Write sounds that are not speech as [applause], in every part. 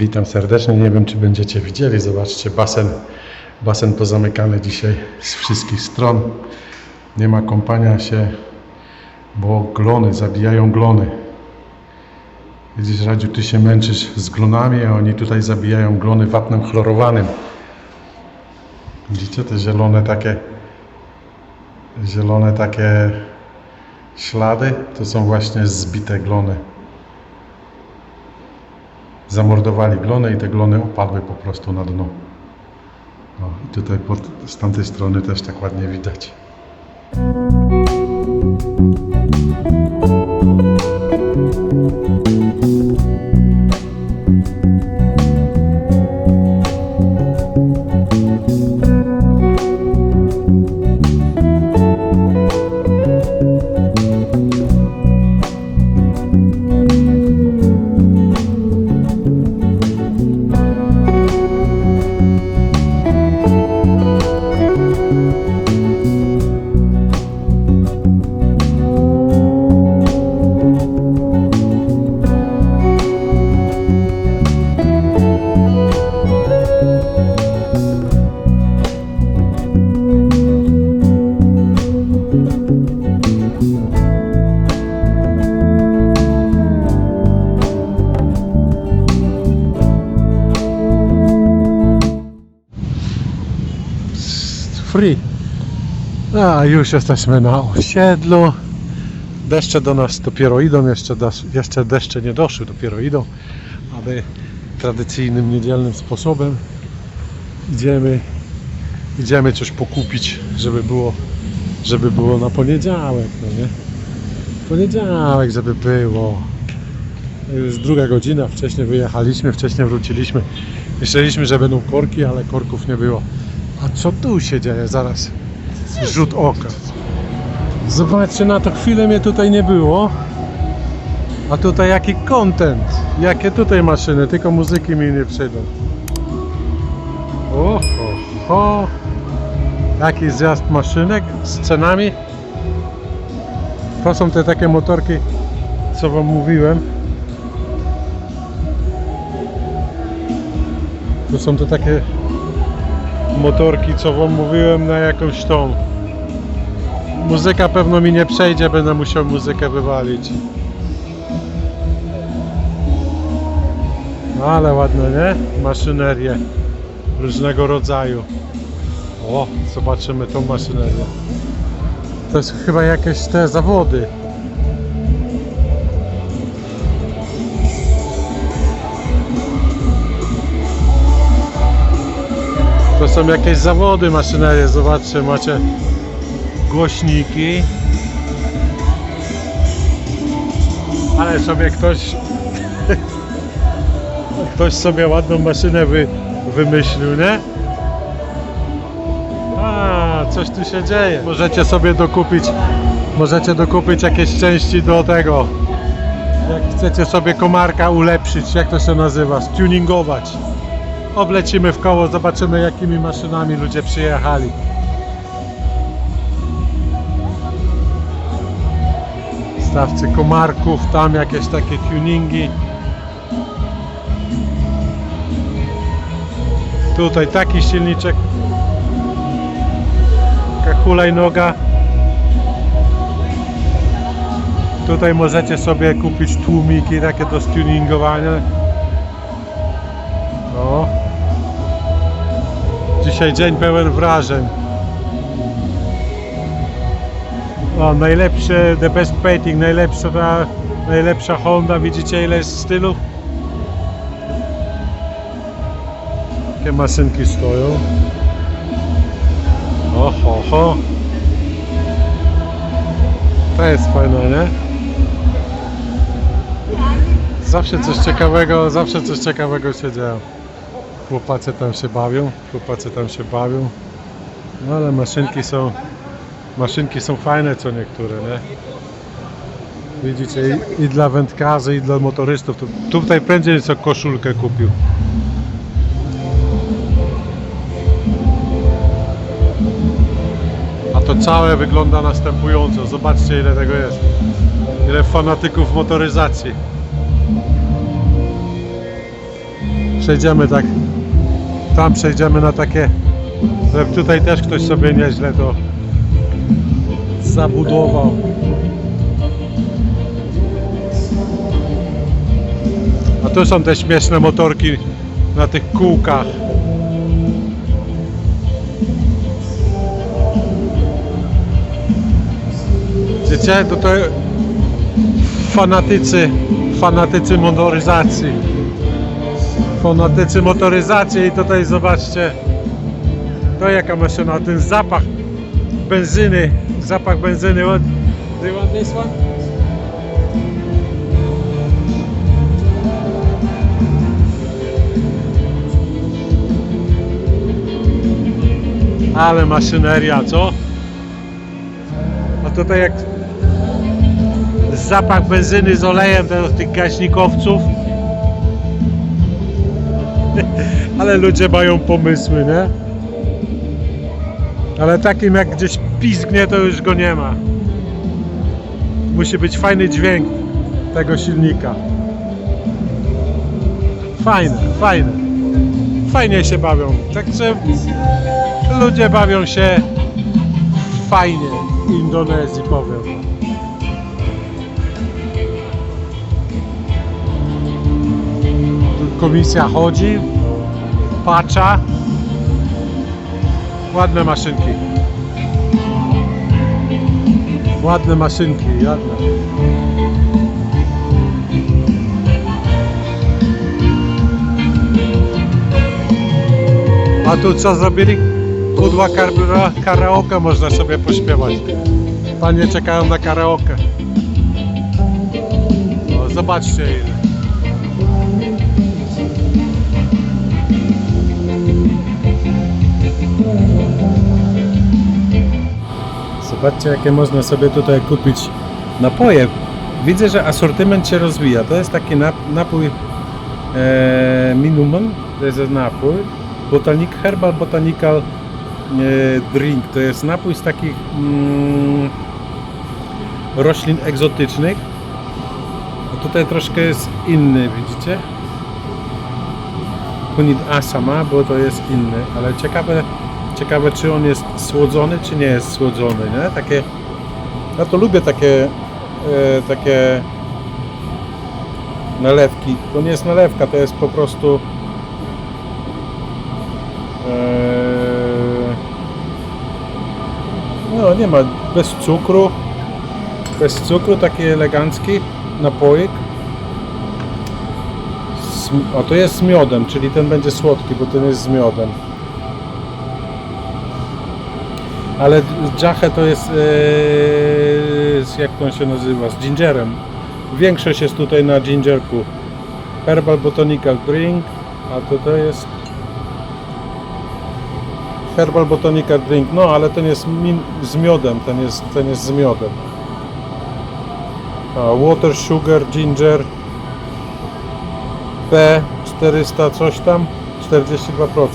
Witam serdecznie. Nie wiem, czy będziecie widzieli. Zobaczcie, basen, basen pozamykany dzisiaj z wszystkich stron. Nie ma kąpania się, bo glony, zabijają glony. Widzisz, Radziu, ty się męczysz z glonami, a oni tutaj zabijają glony wapnem chlorowanym. Widzicie te zielone takie zielone takie ślady? To są właśnie zbite glony zamordowali glony i te glony opadły po prostu na dno. O, i tutaj pod, z tamtej strony też tak ładnie widać. Free. A już jesteśmy na osiedlu. Deszcze do nas dopiero idą, jeszcze, jeszcze deszcze nie doszły, dopiero idą, ale tradycyjnym niedzielnym sposobem idziemy, idziemy coś pokupić, żeby było, żeby było na poniedziałek, no nie? Poniedziałek, żeby było. Już druga godzina, wcześniej wyjechaliśmy, wcześniej wróciliśmy. Myśleliśmy, że będą korki, ale korków nie było. A co tu się dzieje? Zaraz rzut oka. Zobaczcie, na to chwilę mnie tutaj nie było. A tutaj jaki content. Jakie tutaj maszyny, tylko muzyki mi nie przyjdą. Oho, ho. Jaki zjazd maszynek z cenami. To są te takie motorki, co wam mówiłem. To są te takie motorki, co wam mówiłem na jakąś tą. Muzyka pewno mi nie przejdzie, będę musiał muzykę wywalić. No ale ładne, nie? Maszynerie różnego rodzaju. O, zobaczymy tą maszynerię. To jest chyba jakieś te zawody. Są jakieś zawody maszynerie, zobaczcie, macie głośniki. Ale sobie ktoś [laughs] ktoś sobie ładną maszynę wy, wymyślił, nie? A, coś tu się dzieje. Możecie sobie dokupić możecie dokupić jakieś części do tego. Jak chcecie sobie komarka ulepszyć, jak to się nazywa, stuningować. Oblecimy w koło, zobaczymy jakimi maszynami ludzie przyjechali. Stawcy komarków, tam jakieś takie tuningi. Tutaj taki silniczek. Taka hulajnoga. Tutaj możecie sobie kupić tłumiki takie do stuningowania. Dzisiaj dzień pełen wrażeń. O, najlepsze, the best painting, najlepsza, najlepsza Honda, widzicie ile jest stylów? Takie maszynki stoją. Oho, ho. To jest fajne, nie? Zawsze coś ciekawego, zawsze coś ciekawego się dzieje. Chłopacy tam się bawią, chłopacy tam się bawią. No ale maszynki są, maszynki są fajne co niektóre, nie? Widzicie, i, i dla wędkarzy, i dla motorystów. Tu, tutaj prędzej co koszulkę kupił. A to całe wygląda następująco. Zobaczcie ile tego jest. Ile fanatyków motoryzacji. Przejdziemy tak. Tam przejdziemy na takie. że Tutaj też ktoś sobie nieźle to zabudował. A tu są te śmieszne motorki na tych kółkach. Wiecie, to to fanatycy, fanatycy motoryzacji. Fanatycy motoryzacji i tutaj zobaczcie to jaka maszyna, ten zapach benzyny, zapach benzyny. What, do you want this one? Ale maszyneria, co? A tutaj jak zapach benzyny z olejem tych gaźnikowców. [laughs] Ale ludzie mają pomysły, nie? Ale takim jak gdzieś pizgnie, to już go nie ma. Musi być fajny dźwięk tego silnika. Fajne, fajne. Fajnie się bawią. Także ludzie bawią się fajnie w Indonezji, powiem. Komisja chodzi, pacza. Ładne maszynki. Ładne maszynki, ładne. A tu co zrobili? Kudła kar- karaoke można sobie pośpiewać. Panie czekają na karaoke. O, zobaczcie ile. Zobaczcie jakie można sobie tutaj kupić napoje. Widzę, że asortyment się rozwija. To jest taki nap- napój e, Minuman, to jest napój. Botanic Herbal Botanical e, Drink. To jest napój z takich mm, roślin egzotycznych. A tutaj troszkę jest inny, widzicie? Punit Asama, bo to jest inny, ale ciekawe, ciekawe czy on jest słodzony, czy nie jest słodzony, nie? Takie, ja to lubię takie, e, takie nalewki. To nie jest nalewka, to jest po prostu e, no nie ma, bez cukru, bez cukru, taki elegancki napoik. O, to jest z miodem, czyli ten będzie słodki, bo ten jest z miodem. Ale dżachę to jest, z, jak to się nazywa, z gingerem. Większość jest tutaj na gingerku. Herbal Botanical Drink, a to to jest Herbal Botanical Drink, no ale ten jest min, z miodem, ten jest, ten jest z miodem. A, water, sugar, ginger, P 400 coś tam, 42%.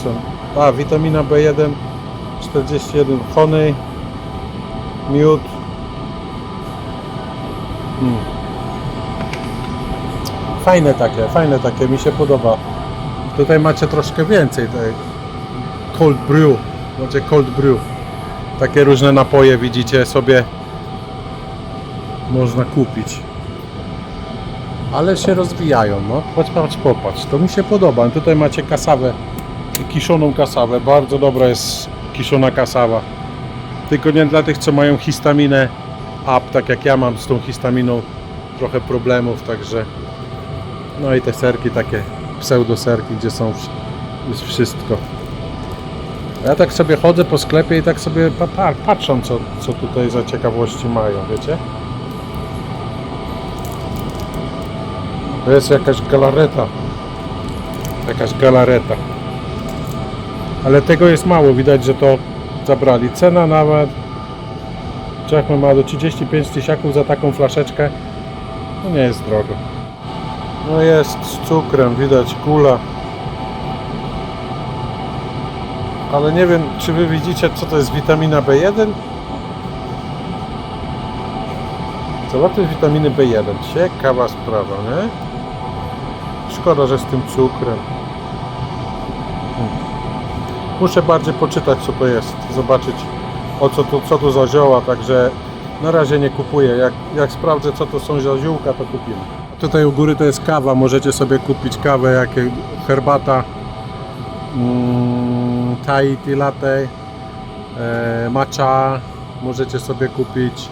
A, witamina B1 41, honey, miód. Hmm. Fajne takie, fajne takie, mi się podoba. Tutaj macie troszkę więcej tej cold brew, macie cold brew. Takie różne napoje widzicie sobie można kupić. Ale się rozwijają, no. Patrz, patrz, popatrz. To mi się podoba. Tutaj macie kasawę, kiszoną kasawę. Bardzo dobra jest kiszona kasawa. Tylko nie dla tych, co mają histaminę up, tak jak ja mam z tą histaminą trochę problemów, także no i te serki takie pseudoserki, gdzie są jest wszystko. Ja tak sobie chodzę po sklepie i tak sobie pa, pa, patrzę, co, co tutaj za ciekawości mają, wiecie? To jest jakaś galareta. Jakaś galareta. Ale tego jest mało, widać, że to zabrali. Cena nawet Czechmy ma do 35 tysiaków za taką flaszeczkę. No nie jest drogo. No jest z cukrem, widać kula. Ale nie wiem, czy wy widzicie, co to jest witamina B1? Zawartość witaminy B1. Ciekawa sprawa, nie? Szkoda, że z tym cukrem. Muszę bardziej poczytać co to jest, zobaczyć o co tu, co tu za zioła, także na razie nie kupuję. Jak, jak sprawdzę co to są za ziółka, to kupimy. Tutaj u góry to jest kawa, możecie sobie kupić kawę, jakie herbata, mm, tea latte, e, matcha, możecie sobie kupić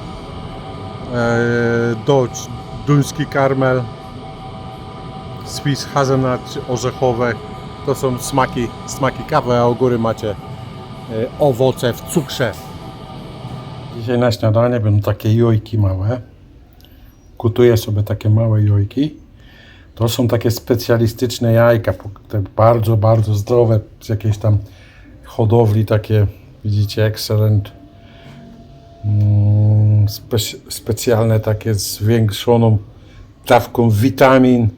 e, Dodge, duński karmel, Swiss hazelnut orzechowe. To są smaki, smaki kawy, a u góry macie e, owoce w cukrze. Dzisiaj na śniadanie będą takie jojki małe. Kutuję sobie takie małe jojki. To są takie specjalistyczne jajka, bardzo, bardzo zdrowe, z jakiejś tam hodowli, takie widzicie, excellent. Mm, Spe- specjalne takie z zwiększoną dawką witamin.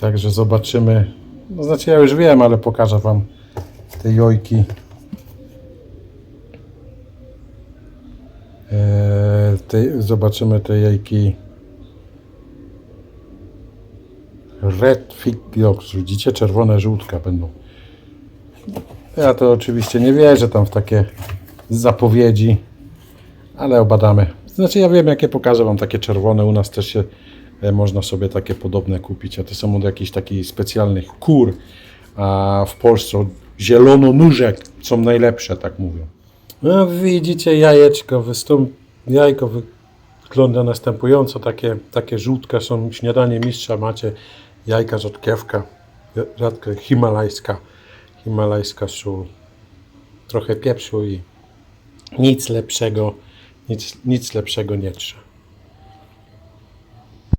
Także zobaczymy. No znaczy ja już wiem, ale pokażę Wam te jojki. Eee, te, zobaczymy te jajki. Red Fig Yolks. Widzicie? Czerwone żółtka będą. Ja to oczywiście nie wierzę tam w takie zapowiedzi, ale obadamy. Znaczy ja wiem jakie pokażę Wam takie czerwone. U nas też się można sobie takie podobne kupić, a to są od jakichś takich specjalnych kur. A w Polsce od zielononóżek są najlepsze, tak mówią. No widzicie jajeczko, wystąp... jajko wygląda następująco, takie, takie żółtka są śniadanie mistrza, macie jajka rzodkiewka, rzadko himalajska, himalajska sól, trochę pieprzu i nic lepszego, nic, nic lepszego nie trzeba.